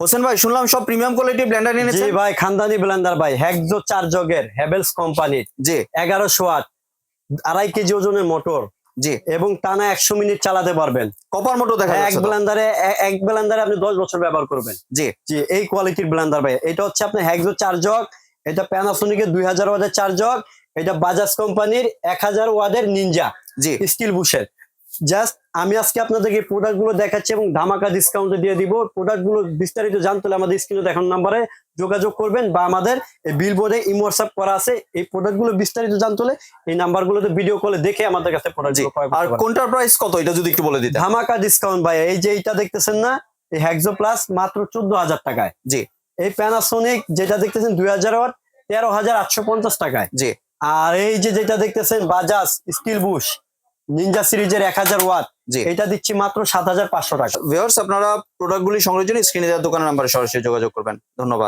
হোসেন ভাই শুনলাম সব প্রিমিয়াম কোয়ালিটি ব্লেন্ডার জি ভাই খানদানি ব্লেন্ডার ভাই হ্যাকজো চার জগের হ্যাভেলস কোম্পানির জি। এগারোশো ওয়াট আড়াই কেজি ওজনের মোটর জি। এবং টানা একশো মিনিট চালাতে পারবেন। কপার মোটর দেখা এক। ব্লেন্ডারে এক ব্লেন্ডারে আপনি দশ বছর ব্যবহার করবেন। জি। জি এই কোয়ালিটির ব্লেন্ডার ভাই। এটা হচ্ছে আপনার হ্যাকজো চার জগ এটা প্যানাসোনিকের দুই হাজার ওয়াটের চার জগ এটা বাজাজ কোম্পানির এক হাজার ওয়াটের নিনজা জি। স্টিল বুশের জাস্ট আমি আজকে আপনাদেরকে প্রোডাক্টগুলো দেখাচ্ছি এবং ধামাকা ডিসকাউন্টে দিয়ে দিব। প্রোডাক্টগুলো বিস্তারিত জানতে হলে আমাদের স্ক্রিনে দেখানো নাম্বারে যোগাযোগ করবেন বা আমাদের বিল বোর্ডে ইমো হোয়াটসঅ্যাপ করা আছে। এই প্রোডাক্টগুলো বিস্তারিত জানতে হলে এই নাম্বার গুলোতে ভিডিও কলে দেখে আমাদের কাছে প্রোডাক্ট আর কোনটার প্রাইস কত? এটা যদি একটু বলে দিতেন। ধামাকা ডিসকাউন্ট ভাই এই যে এইটা দেখতেছেন না এই হ্যাকজো প্লাস মাত্র চোদ্দ হাজার টাকায়। জি। এই প্যানাসোনিক যেটা দেখতেছেন দুই হাজার ওয়াট তেরো হাজার আটশো পঞ্চাশ টাকায়। জি। আর এই যে যেটা দেখতেছেন বাজাজ স্টিল বুশ নিনজা সিরিজের এক হাজার ওয়াট। এটা দিচ্ছি মাত্র সাত হাজার পাঁচশো টাকা। ভিউয়ার্স আপনারা প্রোডাক্টগুলি সংগ্রহের জন্য স্ক্রিনে দেওয়া দোকানের নাম্বারে সরাসরি যোগাযোগ করবেন। ধন্যবাদ।